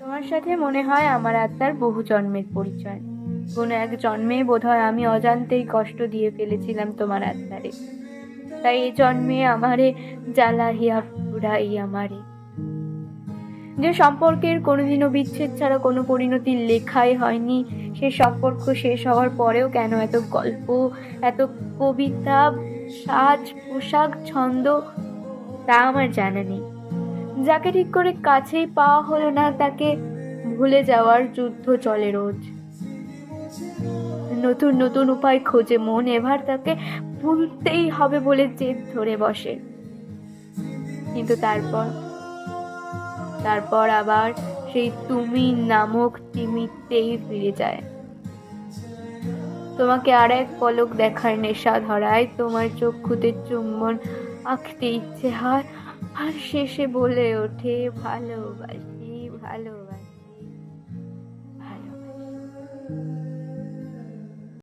তোমার সাথে মনে হয় আমার আত্মার বহু জন্মের পরিচয়। কোনো এক জন্মে বোধহয় আমি অজান্তেই কষ্ট দিয়ে ফেলেছিলাম তোমার আত্মারে। তাই এই জন্মে আমারে জ্বালাহিয়া পুরাই আমারে যে সম্পর্কের কোনোদিনও বিচ্ছেদ ছাড়া কোনো পরিণতি লেখাই হয়নি, সে সম্পর্ক শেষ হওয়ার পরেও কেন এত গল্প, এত কবিতা, সাজ, পোশাক, ছন্দ, তা আমার জানা নেই। যাকে ঠিক করে কাছেই পাওয়া হলো না, তাকে ভুলে যাওয়ার যুদ্ধ চলে রোজ। নতুন নতুন উপায় খোঁজে মন এবার তাকে ভুলতেই হবে বলে জেদ ধরে বসে। কিন্তু তারপর তারপর আবার সেই তুমি নামক তিমিতেই ফিরে যায়। তোমাকে আর এক পলক দেখার নেশা ধরায় তোমার চক্ষুতে চুম্বন আঁকতে ইচ্ছে হয়। আর শেষে বলে ওঠে ভালোবাসি ভালোবাসি।